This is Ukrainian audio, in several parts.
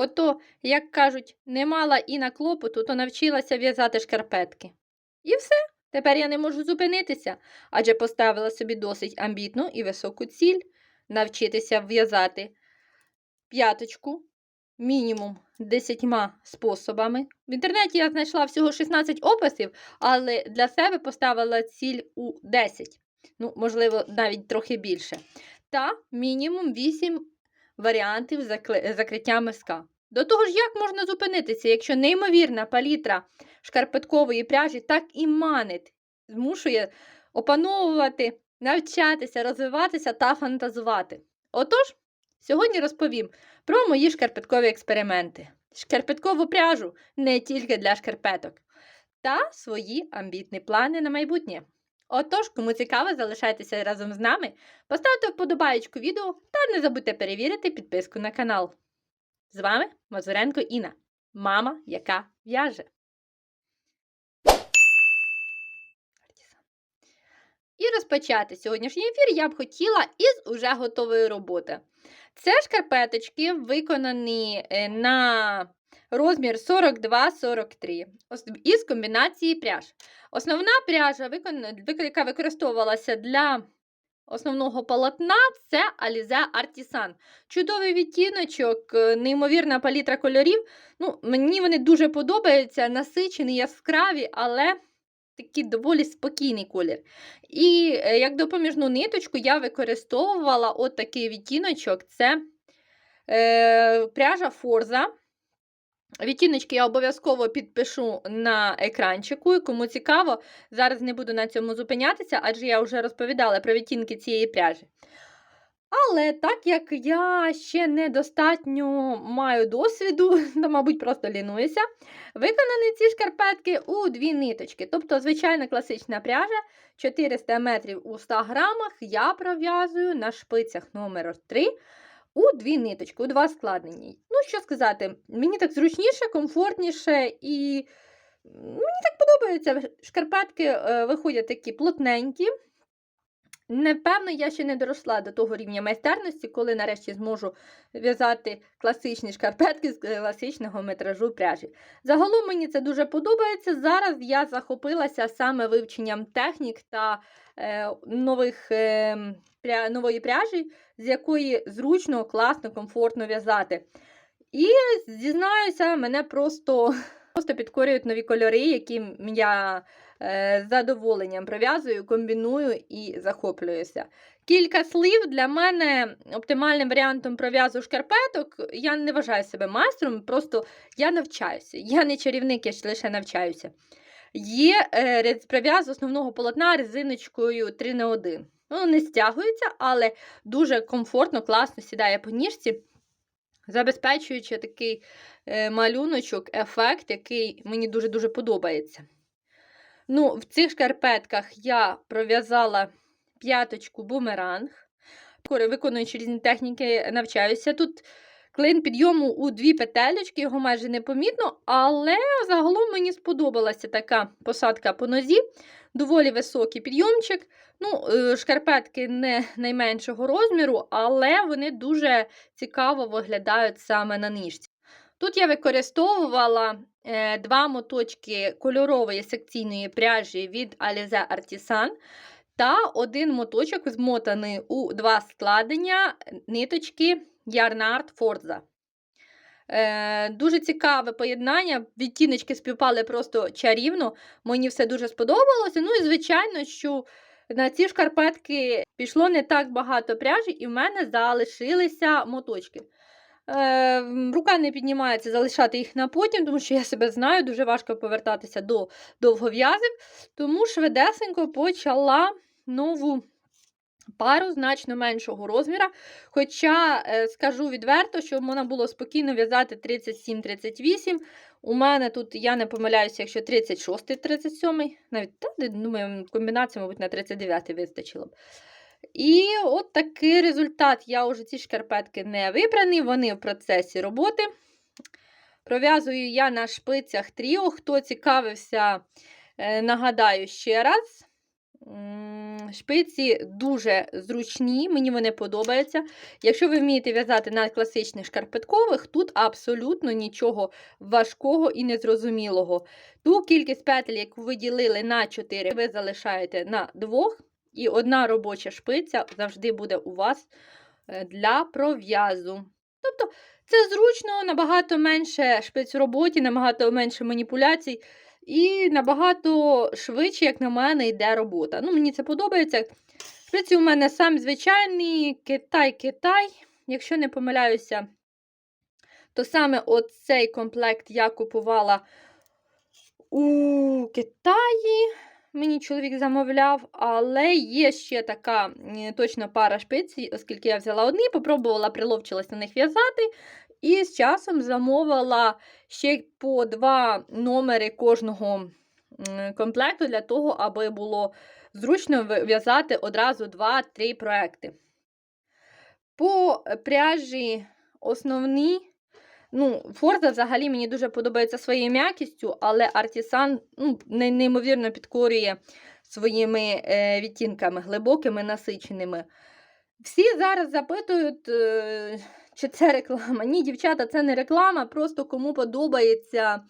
Ото, як кажуть, не мала Іна клопоту, то навчилася в'язати шкарпетки. І все. Тепер я не можу зупинитися, адже поставила собі досить амбітну і високу ціль навчитися в'язати п'яточку мінімум десятьма способами. В інтернеті я знайшла всього 16 описів, але для себе поставила ціль у 10, ну, можливо, навіть трохи більше. Та мінімум 8 варіантів закриття миска. До того ж, як можна зупинитися, якщо неймовірна палітра шкарпеткової пряжі так і манить, змушує опановувати, навчатися, розвиватися та фантазувати. Отож, сьогодні розповім про мої шкарпеткові експерименти, шкарпеткову пряжу не тільки для шкарпеток, та свої амбітні плани на майбутнє. Отож, кому цікаво, залишайтеся разом з нами, поставте вподобаєчку відео та не забудьте перевірити підписку на канал. З вами Мазуренко Інна, мама, яка в'яже. І розпочати сьогоднішній ефір я б хотіла із уже готової роботи. Це шкарпеточки виконані е, на розмір 42-43 із комбінації пряж. Основна пряжа, яка використовувалася для основного полотна, це Alize Artisan. Чудовий відтіночок, е, неймовірна палітра кольорів. Ну, мені вони дуже подобаються, насичені, яскраві, але такий доволі спокійний колір. І е, як допоміжну ниточку я використовувала от такий відтіночок. Це е, пряжа Форза. Відтіночки я обов'язково підпишу на екранчику. І Кому цікаво, зараз не буду на цьому зупинятися, адже я вже розповідала про відтінки цієї пряжі. Але так як я ще недостатньо маю досвіду, то, мабуть, просто лінуюся, виконані ці шкарпетки у дві ниточки. Тобто, звичайна класична пряжа 400 метрів у 100 грамах я пров'язую на шпицях номер 3 у дві ниточки, у два складені. Ну, що сказати, мені так зручніше, комфортніше і мені так подобається. Шкарпетки е, виходять такі плотненькі. Напевно, я ще не доросла до того рівня майстерності, коли нарешті зможу в'язати класичні шкарпетки з класичного метражу пряжі. Загалом мені це дуже подобається. Зараз я захопилася саме вивченням технік та е, нових, е, пря, нової пряжі, з якої зручно, класно, комфортно в'язати. І зізнаюся, мене просто, просто підкорюють нові кольори, які я е, з задоволенням пров'язую, комбіную і захоплююся. Кілька слів для мене оптимальним варіантом пров'язу шкарпеток. Я не вважаю себе майстром, просто я навчаюся. Я не чарівник, я лише навчаюся. Є е, пров'яз основного полотна резиночкою 3 на 1 Воно не стягується, але дуже комфортно, класно сідає по ніжці, забезпечуючи такий е, малюночок, ефект, який мені дуже-дуже подобається. Ну, в цих шкарпетках я пров'язала п'яточку бумеранг. Виконуючи різні техніки, навчаюся. Тут клин підйому у дві петелечки, його майже не помітно, але загалом мені сподобалася така посадка по нозі, доволі високий підйомчик. Ну, е, шкарпетки не найменшого розміру, але вони дуже цікаво виглядають саме на ніжці. Тут я використовувала е, два моточки кольорової секційної пряжі від Alize Artisan та один моточок змотаний у два складення ниточки Yarnart Forza. Е, дуже цікаве поєднання, відтіночки співпали просто чарівно, мені все дуже сподобалося. Ну і звичайно, що на ці шкарпетки пішло не так багато пряжі, і в мене залишилися моточки. Е, рука не піднімається залишати їх на потім, тому що я себе знаю, дуже важко повертатися до довгов'язів. Тому швидесенько почала нову пару значно меншого розміра. Хоча е, скажу відверто, що можна було спокійно в'язати 37-38. У мене тут, я не помиляюся, якщо 36-37, навіть та, думаю, комбінація, мабуть, на 39 вистачило б. І от такий результат. Я вже ці шкарпетки не вибрані, вони в процесі роботи. Пров'язую я на шпицях тріо. Хто цікавився, е, нагадаю ще раз. Шпиці дуже зручні, мені вони подобаються. Якщо ви вмієте в'язати на класичних шкарпеткових, тут абсолютно нічого важкого і незрозумілого. Ту кількість петель, яку ви ділили на 4, ви залишаєте на двох, і одна робоча шпиця завжди буде у вас е, для пров'язу. Тобто це зручно, набагато менше шпиць у роботі, набагато менше маніпуляцій. І набагато швидше, як на мене, йде робота. Ну, Мені це подобається. Шпиці у мене сам звичайний Китай-Китай. Якщо не помиляюся, то саме оцей комплект я купувала у Китаї. Мені чоловік замовляв, але є ще така м, точно пара шпиць, оскільки я взяла одні, попробувала, приловчилась на них в'язати. І з часом замовила ще по два номери кожного комплекту для того, аби було зручно в'язати одразу 2-3 проекти. По пряжі основні. Ну, Форза взагалі мені дуже подобається своєю м'якістю, але Артісан ну, неймовірно підкорює своїми е, відтінками глибокими, насиченими. Всі зараз запитують, е, чи це реклама. Ні, дівчата, це не реклама, просто кому подобається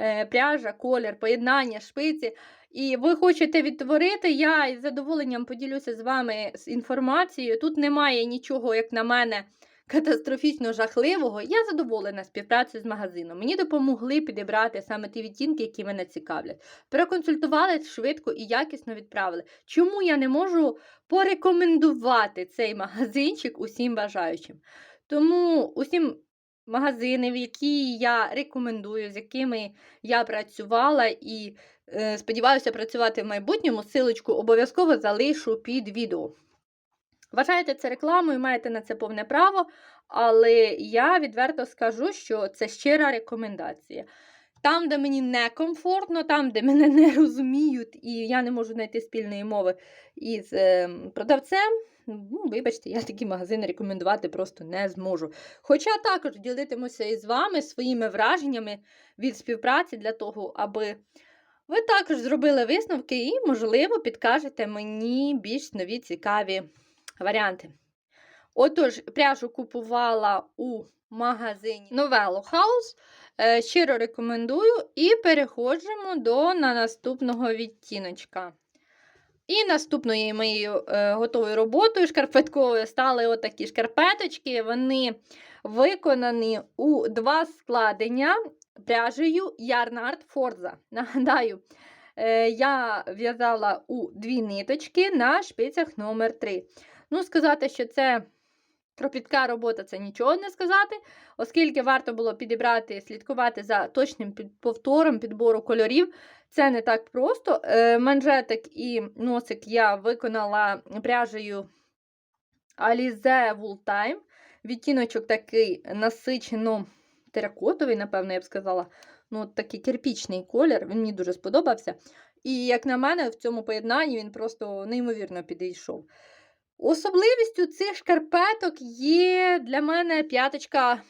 е, пряжа, колір, поєднання, шпиці. І ви хочете відтворити, я із задоволенням поділюся з вами з інформацією. Тут немає нічого, як на мене, катастрофічно жахливого. Я задоволена співпрацею з магазином. Мені допомогли підібрати саме ті відтінки, які мене цікавлять. Проконсультували швидко і якісно відправили. Чому я не можу порекомендувати цей магазинчик усім бажаючим? Тому усім магазини, в які я рекомендую, з якими я працювала і е, сподіваюся працювати в майбутньому, силочку обов'язково залишу під відео. Вважаєте це рекламою, маєте на це повне право, але я відверто скажу, що це щира рекомендація. Там, де мені некомфортно, там, де мене не розуміють, і я не можу знайти спільної мови із е, продавцем, ну, вибачте, я такі магазини рекомендувати просто не зможу. Хоча також ділитимуся із вами своїми враженнями від співпраці для того, аби ви також зробили висновки і, можливо, підкажете мені більш нові цікаві варіанти. Отож, пряжу купувала у магазині Novello House. Е, Щиро рекомендую і переходимо до на наступного відтіночка. І наступною моєю е, готовою роботою шкарпетковою стали отакі шкарпеточки. Вони виконані у два складення пряжею Yarnart Forza. Нагадаю, е, я в'язала у дві ниточки на шпицях номер 3 Ну, сказати, що це кропітка робота, це нічого не сказати, оскільки варто було підібрати, слідкувати за точним повтором підбору кольорів. Це не так просто. Е, Манжетик і носик я виконала пряжею Alize Wool Time. Відтіночок такий насичено теракотовий, напевно, я б сказала. Ну, такий кирпічний колір, він мені дуже сподобався. І, як на мене, в цьому поєднанні він просто неймовірно підійшов. Особливістю цих шкарпеток є для мене п'яточка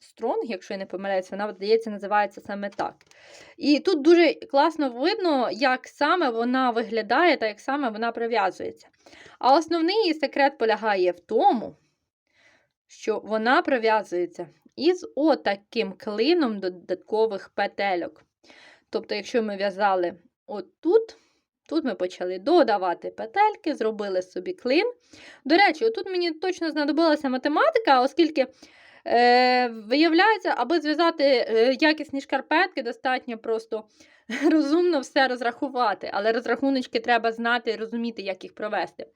Стронг, якщо я не помиляюсь, вона, здається, називається саме так. І тут дуже класно видно, як саме вона виглядає та як саме вона прив'язується. А основний її секрет полягає в тому, що вона прив'язується із отаким клином додаткових петельок. Тобто, якщо ми в'язали отут, тут ми почали додавати петельки, зробили собі клин. До речі, отут мені точно знадобилася математика, оскільки. Е, виявляється, аби зв'язати е, якісні шкарпетки, достатньо просто розумно все розрахувати, але розрахуночки треба знати і розуміти, як їх провести.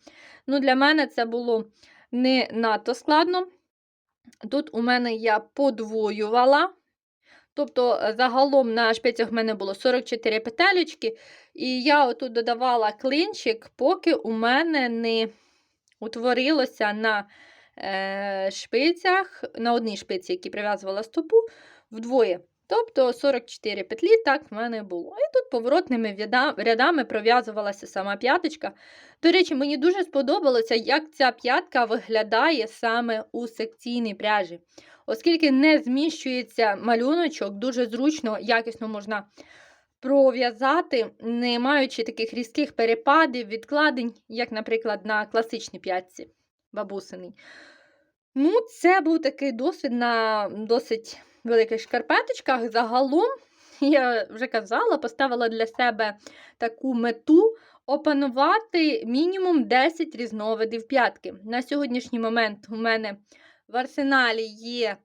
Ну, Для мене це було не надто складно. Тут у мене я подвоювала. Тобто, е, загалом на шпицях в мене було 44 петелечки, і я отут додавала клинчик, поки у мене не утворилося на е, шпицях, на одній шпиці, які прив'язувала стопу, вдвоє. Тобто 44 петлі, так в мене було. І тут поворотними рядами пров'язувалася сама п'яточка. До речі, мені дуже сподобалося, як ця п'ятка виглядає саме у секційній пряжі. Оскільки не зміщується малюночок, дуже зручно, якісно можна пров'язати, не маючи таких різких перепадів, відкладень, як, наприклад, на класичній п'ятці бабусиній. Ну, це був такий досвід на досить великих шкарпеточках. Загалом, я вже казала, поставила для себе таку мету опанувати мінімум 10 різновидів п'ятки. На сьогоднішній момент у мене в арсеналі є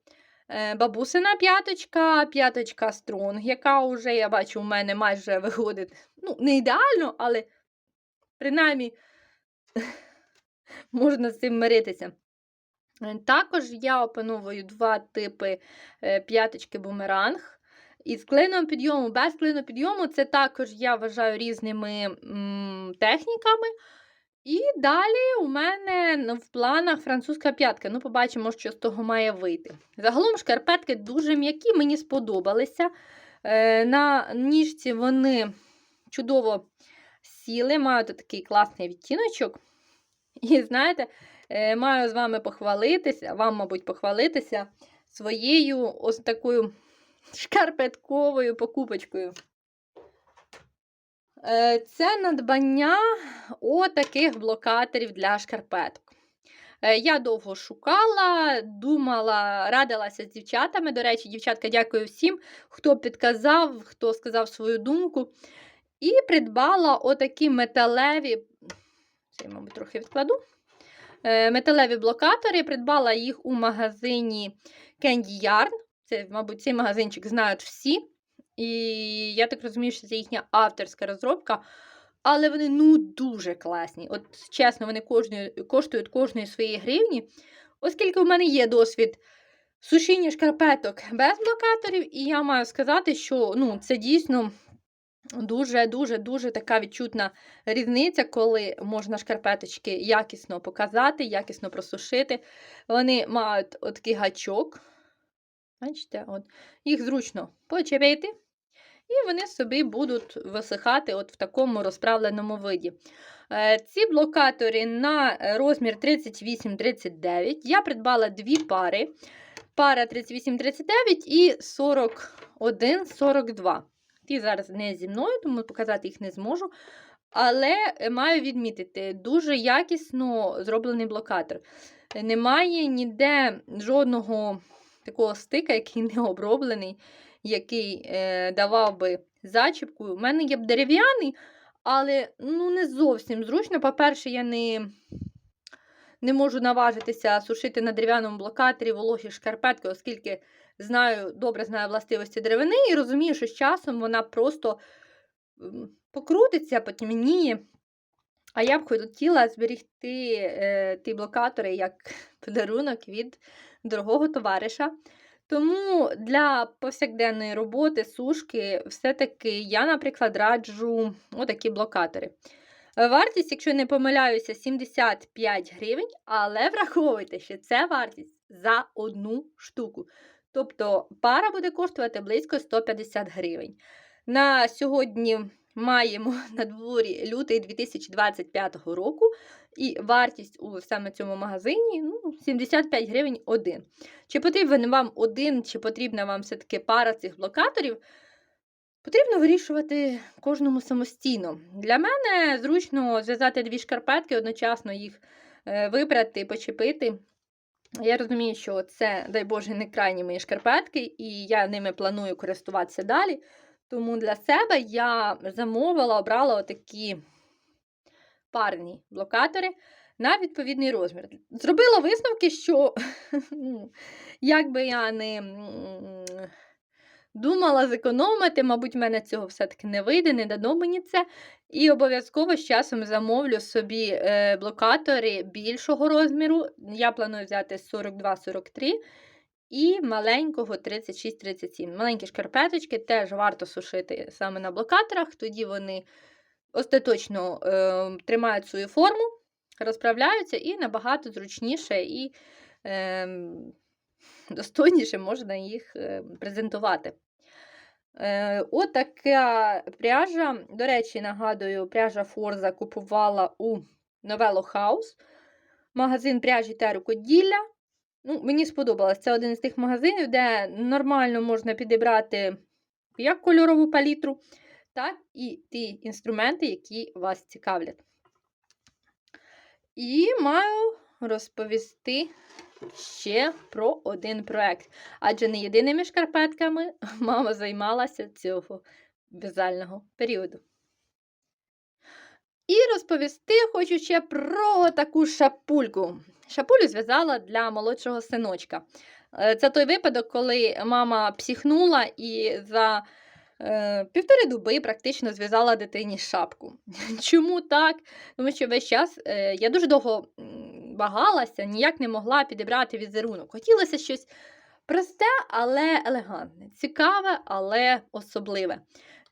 е, бабусина п'яточка, п'яточка Стронг, яка вже, я бачу, у мене майже виходить. Ну, не ідеально, але принаймні можна з цим миритися. Е, Також я опановую два типи е, п'яточки бумеранг. Із клином підйому, без клину підйому, це також я вважаю різними м, техніками. І далі у мене ну, в планах французька п'ятка. Ну, побачимо, що з того має вийти. Загалом шкарпетки дуже м'які, мені сподобалися. Е, на ніжці вони чудово сіли, мають такий класний відтіночок. І знаєте, е, маю з вами похвалитися, вам, мабуть, похвалитися своєю ось такою шкарпетковою покупочкою. Е, Це надбання отаких блокаторів для шкарпеток. Е, Я довго шукала, думала, радилася з дівчатами. До речі, дівчатка, дякую всім, хто підказав, хто сказав свою думку. І придбала отакі металеві, це я, мабуть, трохи відкладу. Е, Металеві блокатори. Придбала їх у магазині Candy Yarn. Це, мабуть, цей магазинчик знають всі. І я так розумію, що це їхня авторська розробка. Але вони ну дуже класні. От чесно, вони кожної, коштують кожної своєї гривні. Оскільки в мене є досвід сушіння шкарпеток без блокаторів, і я маю сказати, що ну, це дійсно дуже-дуже дуже така відчутна різниця, коли можна шкарпеточки якісно показати, якісно просушити. Вони мають такий гачок. Бачите, от, їх зручно почепити, і вони собі будуть висихати от в такому розправленому виді. Е, Ці блокатори на розмір 38-39. Я придбала дві пари. Пара 38-39 і 41-42. Ті зараз не зі мною, тому показати їх не зможу. Але маю відмітити, дуже якісно зроблений блокатор. Немає ніде жодного такого стика, який не оброблений, який е, давав би зачіпку. У мене є б дерев'яний, але ну, не зовсім зручно. По-перше, я не не можу наважитися сушити на дерев'яному блокаторі вологі шкарпетки, оскільки знаю, добре знаю властивості деревини і розумію, що з часом вона просто покрутиться, потемніє. А я б хотіла зберігти е, ті блокатори як подарунок від дорогого товариша. Тому для повсякденної роботи, сушки, все-таки я, наприклад, раджу отакі блокатори. Е, Вартість, якщо не помиляюся, 75 гривень, але враховуйте, що це вартість за одну штуку. Тобто пара буде коштувати близько 150 гривень. На сьогодні маємо на дворі лютий 2025 року, і вартість у саме цьому магазині ну, 75 гривень один. Чи потрібен вам один, чи потрібна вам все-таки пара цих блокаторів? Потрібно вирішувати кожному самостійно. Для мене зручно зв'язати дві шкарпетки, одночасно їх е, випрати, почепити. Я розумію, що це, дай Боже, не крайні мої шкарпетки, і я ними планую користуватися далі. Тому для себе я замовила, обрала отакі парні блокатори на відповідний розмір. Зробила висновки, що ну, як би я не думала зекономити, мабуть, в мене цього все-таки не вийде, не дано мені це. І обов'язково з часом замовлю собі е, блокатори більшого розміру. Я планую взяти 42-43 і маленького 36-37. Маленькі шкарпеточки теж варто сушити саме на блокаторах, тоді вони остаточно е, тримають свою форму, розправляються і набагато зручніше і е, достойніше можна їх е, презентувати. Е, Отака пряжа. До речі, нагадую, пряжа Форза купувала у Novello House. Магазин пряжі та рукоділля. Ну, Мені сподобалось. Це один з тих магазинів, де нормально можна підібрати як кольорову палітру, так і ті інструменти, які вас цікавлять. І маю розповісти ще про один проект. Адже не єдиними шкарпетками мама займалася цього в'язального періоду. І розповісти хочу ще про таку шапульку. Шапулю зв'язала для молодшого синочка. Е, Це той випадок, коли мама психнула і за півтори доби практично зв'язала дитині шапку. Чому так? Тому що весь час е, я дуже довго вагалася, ніяк не могла підібрати візерунок. Хотілося щось просте, але елегантне, цікаве, але особливе.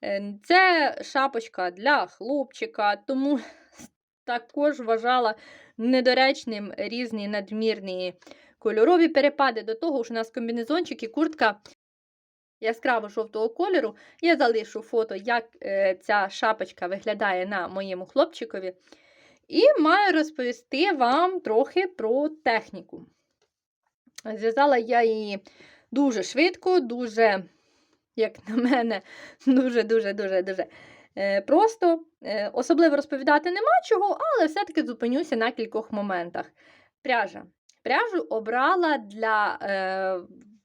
Е, Це шапочка для хлопчика, тому також вважала недоречним різні надмірні кольорові перепади. До того ж, у нас комбінезончик і куртка яскраво жовтого кольору. Я залишу фото, як е, ця шапочка виглядає на моєму хлопчикові. І маю розповісти вам трохи про техніку. Зв'язала я її дуже швидко, дуже, як на мене, дуже-дуже-дуже-дуже е, просто. Е, Особливо розповідати нема чого, але все-таки зупинюся на кількох моментах. Пряжа. Пряжу обрала для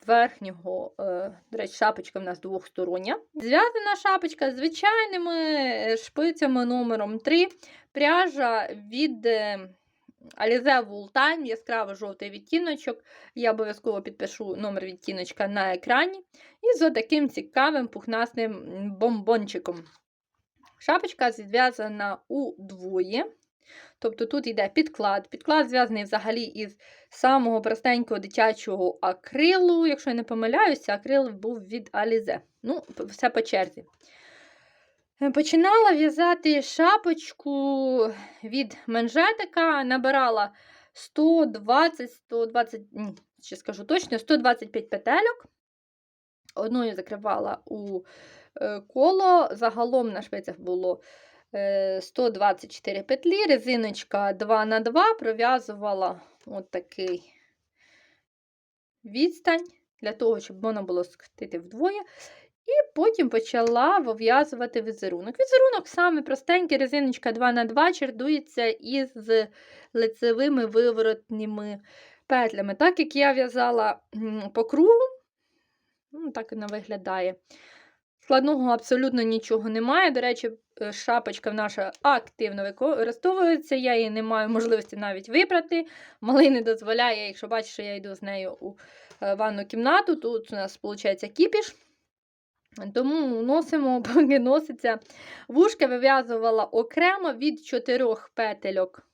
верхнього, е, до речі, шапочка в нас двохстороння. Зв'язана шапочка з звичайними е, шпицями номером 3. Пряжа від е, Alize Wool Time, яскраво жовтий відтіночок. Я обов'язково підпишу номер відтіночка на екрані. І з таким цікавим пухнастим бомбончиком. Шапочка зв'язана удвоє. Тобто тут йде підклад. Підклад зв'язаний взагалі із самого простенького дитячого акрилу. Якщо я не помиляюся, акрил був від Alize. Ну, все по черзі. Е, Починала в'язати шапочку від манжетика, набирала 120, 120, ні, ще скажу точно, 125 петельок. Одною закривала у е, коло. Загалом на шпицях було 124 петлі, резиночка 2х2, пров'язувала такий відстань, для того, щоб можна було скрутити вдвоє. І потім почала вив'язувати візерунок. Візерунок саме простенький, резиночка 2х2 чердується із лицевими виворотніми петлями. Так як я в'язала по кругу, ну, так вона виглядає. Складного абсолютно нічого немає. До речі, е, шапочка наша активно використовується, я її не маю можливості навіть випрати. Малий не дозволяє, якщо бачиш, що я йду з нею у е, ванну кімнату, тут у нас виходить кіпіш. Тому носимо, поки носиться. Вушка вив'язувала окремо від чотирьох петельок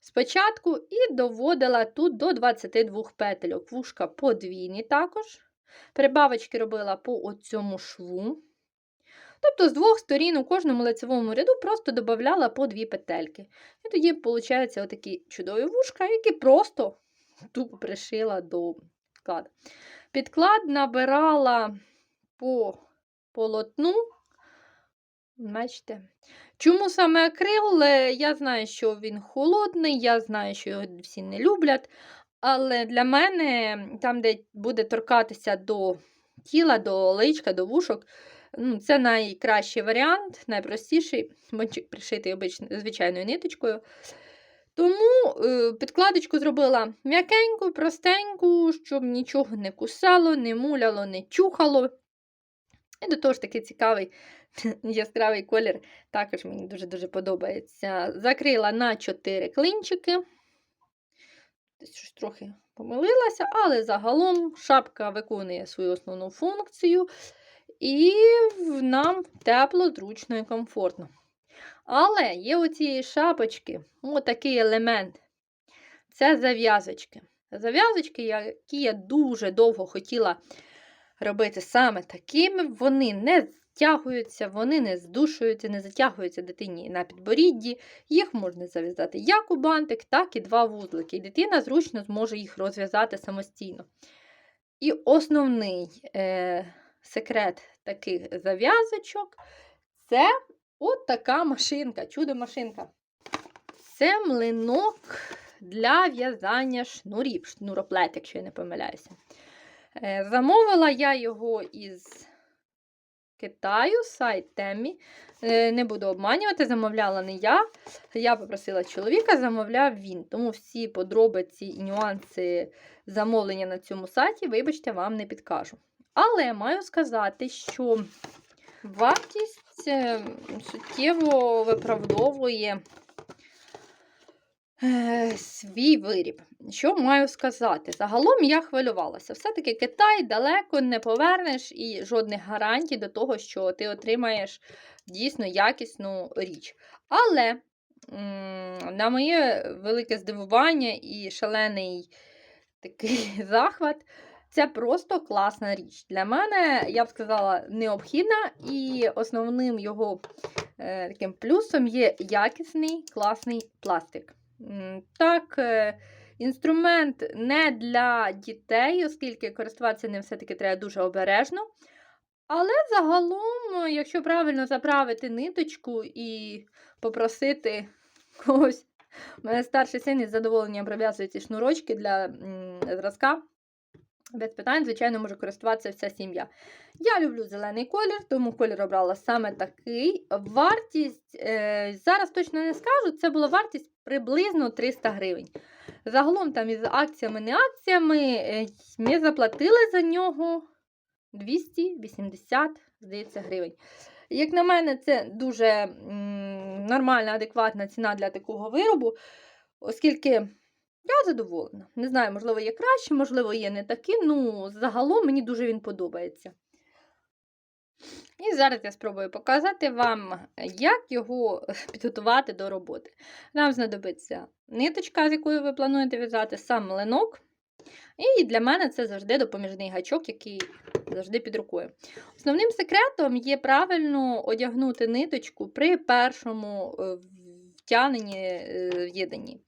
спочатку і доводила тут до 22 петельок. Вушка подвійні також. Прибавочки робила по цьому шву. Тобто з двох сторін у кожному лицевому ряду просто додавала по дві петельки. І тоді, виходить, отакі чудові вушка, які просто тупо пришила до підкладу. Підклад набирала по полотну. Бачите? Чому саме акрил? Е, Я знаю, що він холодний, я знаю, що його всі не люблять. Але для мене, там, де буде торкатися до тіла, до личка, до вушок, ну, це найкращий варіант, найпростіший. Бончик пришитий звичайною ниточкою. Тому е, підкладочку зробила м'якеньку, простеньку, щоб нічого не кусало, не муляло, не чухало. І до того ж такий цікавий яскравий колір, також мені дуже-дуже подобається. Закрила на 4 клинчики. Щось трохи помилилася, але загалом шапка виконує свою основну функцію, і нам тепло, зручно і комфортно. Але є у цієї шапочки отакий елемент це зав'язочки. Зав'язочки, які я дуже довго хотіла робити саме такими, вони не стягуються, вони не здушуються, не затягуються дитині на підборідді. Їх можна зав'язати як у бантик, так і два вузлики. І дитина зручно зможе їх розв'язати самостійно. І основний е, секрет таких зав'язочок це от така машинка, чудо-машинка. Це млинок для в'язання шнурів, шнуроплет, якщо я не помиляюся. Е, Замовила я його із Китаю, сайт Темі. Е, Не буду обманювати, замовляла не я. Я попросила чоловіка, замовляв він. Тому всі подробиці і нюанси замовлення на цьому сайті, вибачте, вам не підкажу. Але маю сказати, що вартість е, суттєво виправдовує свій виріб. Що маю сказати? Загалом я хвилювалася. Все-таки Китай далеко не повернеш і жодних гарантій до того, що ти отримаєш дійсно якісну річ. Але, на моє велике здивування і шалений такий захват, це просто класна річ. Для мене, я б сказала, необхідна, і основним його е, таким плюсом є якісний класний пластик. Так, е, інструмент не для дітей, оскільки користуватися ним все-таки треба дуже обережно. Але загалом, якщо правильно заправити ниточку і попросити когось, у мене старший син із задоволенням прив'язує ці шнурочки для зразка. Без питань, звичайно, може користуватися вся сім'я. Я люблю зелений колір, тому колір обрала саме такий. Вартість, е, зараз точно не скажу, це була вартість приблизно 300 гривень. Загалом там із акціями, не акціями, е, ми заплатили за нього 280, здається, гривень. Як на мене, це дуже м, нормальна, адекватна ціна для такого виробу, оскільки я задоволена. Не знаю, можливо, є краще, можливо, є не такі. Ну, загалом мені дуже він подобається. І зараз я спробую показати вам, як його підготувати до роботи. Нам знадобиться ниточка, з якою ви плануєте в'язати, сам млинок. І для мене це завжди допоміжний гачок, який завжди під рукою. Основним секретом є правильно одягнути ниточку при першому е, втягненні е, в'єднанні.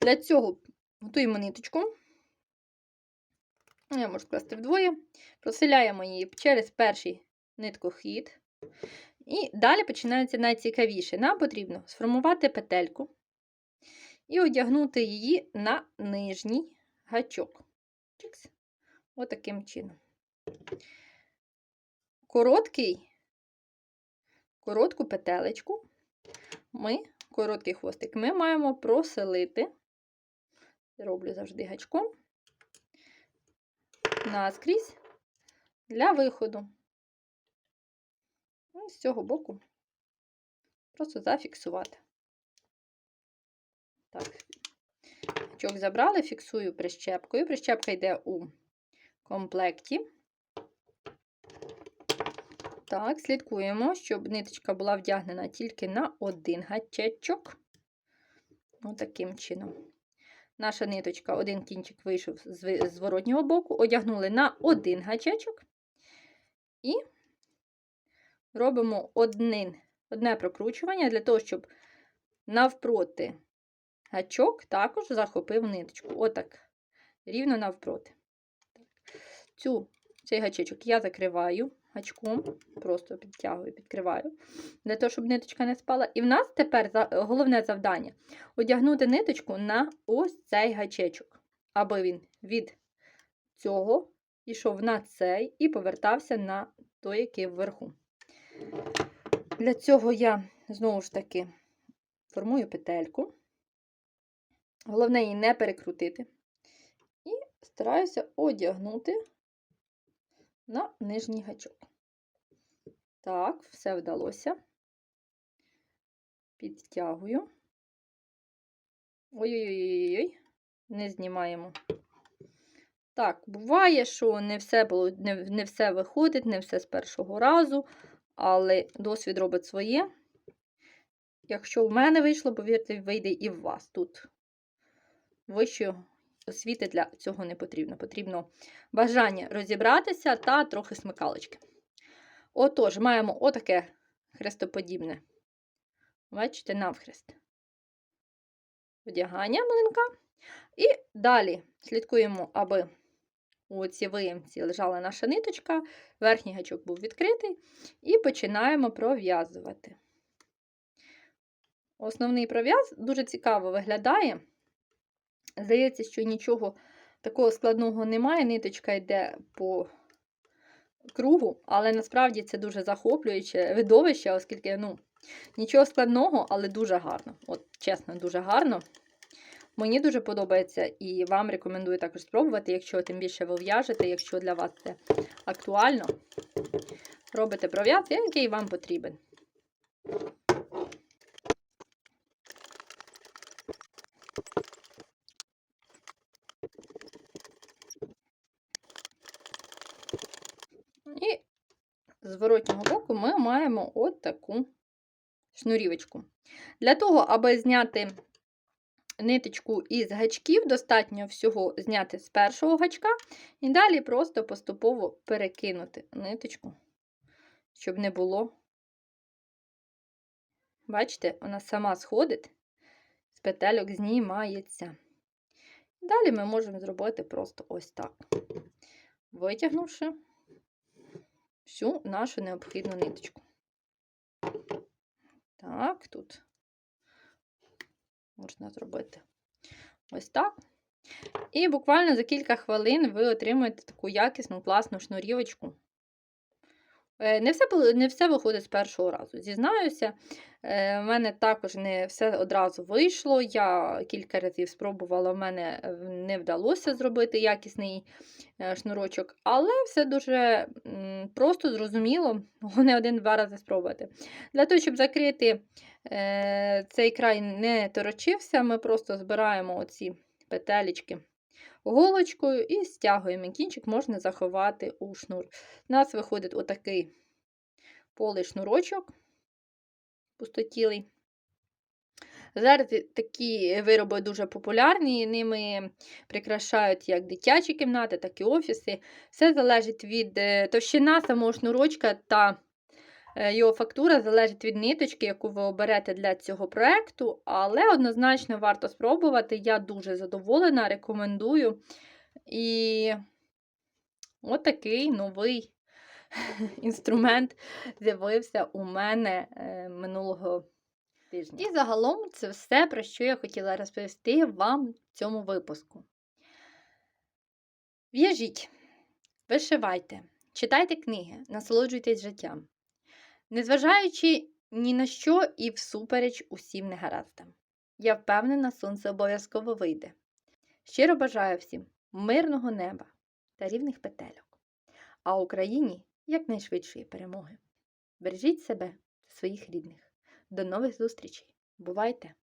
Для цього готуємо ниточку. Я можу скласти вдвоє. Проселяємо її через перший ниткохід. І далі починається найцікавіше. Нам потрібно сформувати петельку і одягнути її на нижній гачок. Отаким чином. Короткий, коротку петелечку, ми, короткий хвостик, ми маємо проселити, роблю завжди гачком, наскрізь для виходу. І з цього боку просто зафіксувати. Так, гачок забрали, фіксую прищепкою. Прищепка йде у комплекті. Так, слідкуємо, щоб ниточка була вдягнена тільки на один гачечок. Отаким чином. Наша ниточка, один кінчик вийшов з зворотнього боку, одягнули на один гачечок і робимо один, одне прокручування для того, щоб навпроти гачок також захопив ниточку. Отак, рівно навпроти. Цю, Цей гачечок я закриваю гачком, просто підтягую, підкриваю, для того, щоб ниточка не спала. І в нас тепер головне завдання одягнути ниточку на ось цей гачечок, аби він від цього йшов на цей і повертався на той, який вверху. Для цього я, знову ж таки, формую петельку. Головне її не перекрутити. І стараюся одягнути на нижній гачок. Так, все вдалося. Підтягую. Ой-ой-ой, не знімаємо. Так, буває, що не все було, не, не все виходить, не все з першого разу, але досвід робить своє. Якщо в мене вийшло, повірте, вийде і в вас. Тут вищої освіти для цього не потрібно. Потрібно бажання розібратися та трохи смикалочки. Отож, маємо отаке хрестоподібне. Бачите, навхрест. Одягання млинка. І далі слідкуємо, аби у цій виємці лежала наша ниточка, верхній гачок був відкритий, і починаємо пров'язувати. Основний пров'яз дуже цікаво виглядає. Здається, що нічого такого складного немає. Ниточка йде по кругу, але насправді це дуже захоплююче видовище, оскільки ну, нічого складного, але дуже гарно. От чесно, дуже гарно. Мені дуже подобається і вам рекомендую також спробувати, якщо тим більше ви в'яжете, якщо для вас це актуально. Робите пров'яз, який вам потрібен. І з зворотнього боку ми маємо от таку шнурівочку. Для того, аби зняти ниточку із гачків, достатньо всього зняти з першого гачка і далі просто поступово перекинути ниточку, щоб не було. Бачите, вона сама сходить, з петельок знімається. Далі ми можемо зробити просто ось так, витягнувши всю нашу необхідну ниточку. Так, тут можна зробити ось так. І буквально за кілька хвилин ви отримаєте таку якісну, класну шнурівочку. Е, Не все, не все виходить з першого разу. Зізнаюся, в мене також не все одразу вийшло. Я кілька разів спробувала, в мене е, не вдалося зробити якісний е, шнурочок, але все дуже просто, зрозуміло, головне один-два рази спробувати. Для того, щоб закрити е, цей край не торочився, ми просто збираємо оці петелечки голочкою і стягуємо. Кінчик можна заховати у шнур. У нас виходить отакий полий шнурочок пустотілий. Зараз такі вироби дуже популярні, ними прикрашають як дитячі кімнати, так і офіси. Все залежить від е, товщина самого шнурочка та е, його фактура залежить від ниточки, яку ви оберете для цього проєкту, але однозначно варто спробувати. Я дуже задоволена, рекомендую. І отакий новий інструмент з'явився у мене е, минулого тижня. І загалом це все, про що я хотіла розповісти вам в цьому випуску. В'яжіть, вишивайте, читайте книги, насолоджуйтесь життям, незважаючи ні на що і всупереч усім негараздам. Я впевнена, сонце обов'язково вийде. Щиро бажаю всім мирного неба та рівних петельок, а Україні якнайшвидшої перемоги. Бережіть себе та своїх рідних. До нових зустрічей. Бувайте!